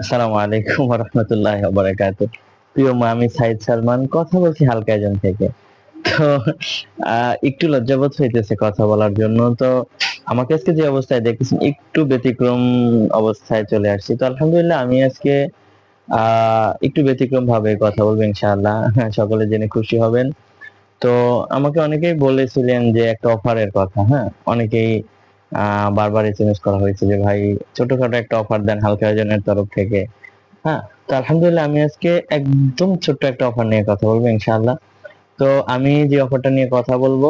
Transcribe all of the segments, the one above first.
আসসালামু আলাইকুম রহমতুল্লাহ প্রিয় সাইদ সালমান, কথা বলছি হালকা থেকে। তো একটু লজ্জাবোধ হইতেছে কথা বলার জন্য। তো, আমাকে আজকে যে অবস্থায় দেখতেছেন, একটু ব্যতিক্রম অবস্থায় চলে আসছি। তো আলহামদুলিল্লাহ, আমি আজকে একটু ব্যতিক্রম ভাবে কথা বলব ইনশাআল্লাহ। সকলে জেনে খুশি হবেন। তো, আমাকে অনেকেই বলেছিলেন যে একটা অফারের কথা হ্যাঁ? অনেকেই বারবার এসএমএস করা হয়েছে যে, ভাই, ছোটখাটো একটা অফার দেন হালকা আয়োজনের তরফ থেকে। হ্যাঁ তো আলহামদুলিল্লাহ আমি আজকে একদম ছোট্ট একটা অফার নিয়ে কথা বলব, ইনশাআল্লাহ। তো আমি যে অফারটা নিয়ে কথা বলব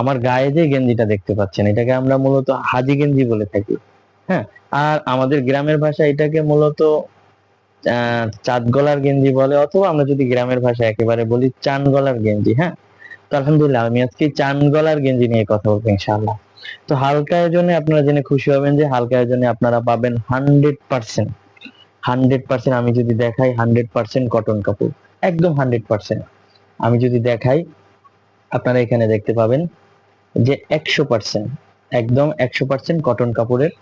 আমার গায়ে যে গেঞ্জিটা দেখতে পাচ্ছেন, এটাকে আমরা মূলত হাজি গেঞ্জি বলে থাকি। হ্যাঁ আর আমাদের গ্রামের ভাষা এটাকে মূলত চাঁদ গলার গেঞ্জি বলে, অথবা আমরা যদি গ্রামের ভাষায় একেবারে বলি, চান গলার গেঞ্জি। হ্যাঁ তো আলহামদুলিল্লাহ আমি আজকে চান গলার গেঞ্জি নিয়ে কথা বলব, ইনশাআল্লাহ। তো হালকা আয়োজনে আপনারা জেনে খুশি হবেন যে হালকা আয়োজনে আপনারা পাবেন হান্ড্রেড পার্সেন্ট হান্ড্রেড পার্সেন্ট আমি যদি দেখাই হান্ড্রেড পার্সেন্ট কটন কাপড়, একদম হান্ড্রেড পার্সেন্ট আমি যদি দেখাই, আপনারা এখানে দেখতে পাবেন যে একশো পার্সেন্ট একদম একশো পার্সেন্ট কটন কাপড়ের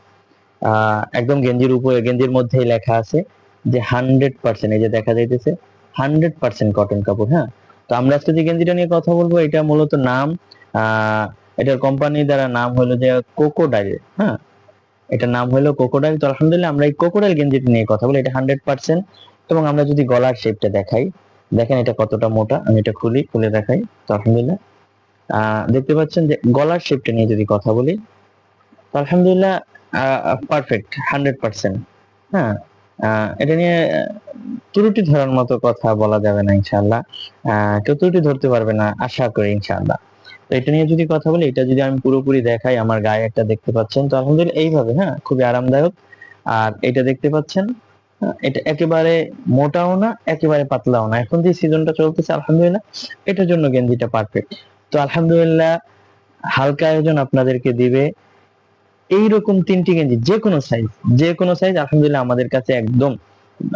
একদম গেঞ্জির উপরে, গেঞ্জির মধ্যেই লেখা আছে যে হান্ড্রেড পার্সেন্ট এই যে দেখা যাইতেছে হান্ড্রেড পার্সেন্ট কটন কাপড় হ্যাঁ? তো আমরা আজকে যে গেঞ্জিটা নিয়ে কথা বলব, এটা মূলত নাম এটার কোম্পানি দ্বারা নাম হলো যে কোকোডাইল হ্যাঁ? এটার নাম হলো কোকোডাইল তো আলহামদুলিল্লাহ আমরা এই কোকোডাইল গেঞ্জিটা নিয়ে কথা বলি এটা হান্ড্রেড পার্সেন্ট এবং আমরা যদি গলার শেপটা দেখাই দেখেন এটা কতটা মোটা আমি এটা খুলি খুলে দেখাই তো আলহামদুলিল্লাহ। দেখতে পাচ্ছেন যে গলার শেপটা নিয়ে যদি কথা বলি তো আলহামদুলিল্লাহ পারফেক্ট হান্ড্রেড পার্সেন্ট হ্যাঁ? এটা নিয়ে ত্রুটি ধরার মতো কথা বলা যাবে না ইনশাআল্লাহ। আহ, কেউ ত্রুটি ধরতে পারবে না আশা করি ইনশাআল্লাহ। তো এটা নিয়ে যদি কথা বলি এটা যদি আমি পুরোপুরি দেখাই আমার গায়ে একটা দেখতে পাচ্ছেন তো আলহামদুলিল্লাহ এইভাবে হ্যাঁ খুবই আরামদায়ক। আর এটা দেখতে পাচ্ছেন হ্যাঁ, এটা একেবারে মোটাও না একেবারে পাতলাও না। এখন যে সিজনটা চলতেছে আলহামদুলিল্লাহ এটার জন্য গেঞ্জিটা পারফেক্ট তো আলহামদুলিল্লাহ হালকা আয়োজন আপনাদেরকে দিবে। এইরকম তিনটি গেঞ্জি যে কোনো সাইজ যে কোনো সাইজ আলহামদুলিল্লাহ আমাদের কাছে একদম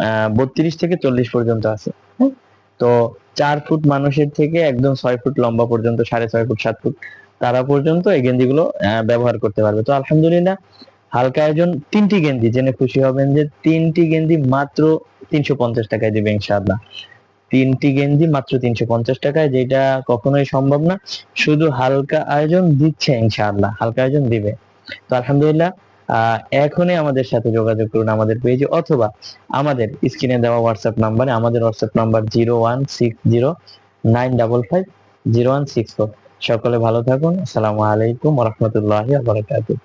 আহ বত্রিশ থেকে চল্লিশ পর্যন্ত আছে হ্যাঁ? তো চার ফুট মানুষের থেকে একদম ছয় ফুট লম্বা পর্যন্ত সাড়ে ছয় ফুট সাত ফুট তারা পর্যন্ত এই গেঞ্জিগুলো আহ, ব্যবহার করতে পারবে। তো আলহামদুলিল্লাহ হালকা আয়োজন তিনটি গেঞ্জি জেনে খুশি হবেন যে তিনটি গেঞ্জি মাত্র তিনশো পঞ্চাশ টাকায় দিবে ইনশাআল্লাহ। তিনটি গেঞ্জি মাত্র তিনশো পঞ্চাশ টাকায় যেটা কখনোই সম্ভব না। শুধু হালকা আয়োজন দিচ্ছে ইনশাআল্লাহ হালকা আয়োজন দিবে। তো আলহামদুলিল্লাহ এখনই আমাদের সাথে যোগাযোগ করুন আমাদের পেজে অথবা আমাদের স্ক্রিনে দেওয়া হোয়াটসঅ্যাপ নাম্বারে আমাদের WhatsApp number zero one six zero nine double five zero one six four সকলে ভালো থাকুন। আসসালামু আলাইকুম রহমতুল্লাহ বারকাতুহ।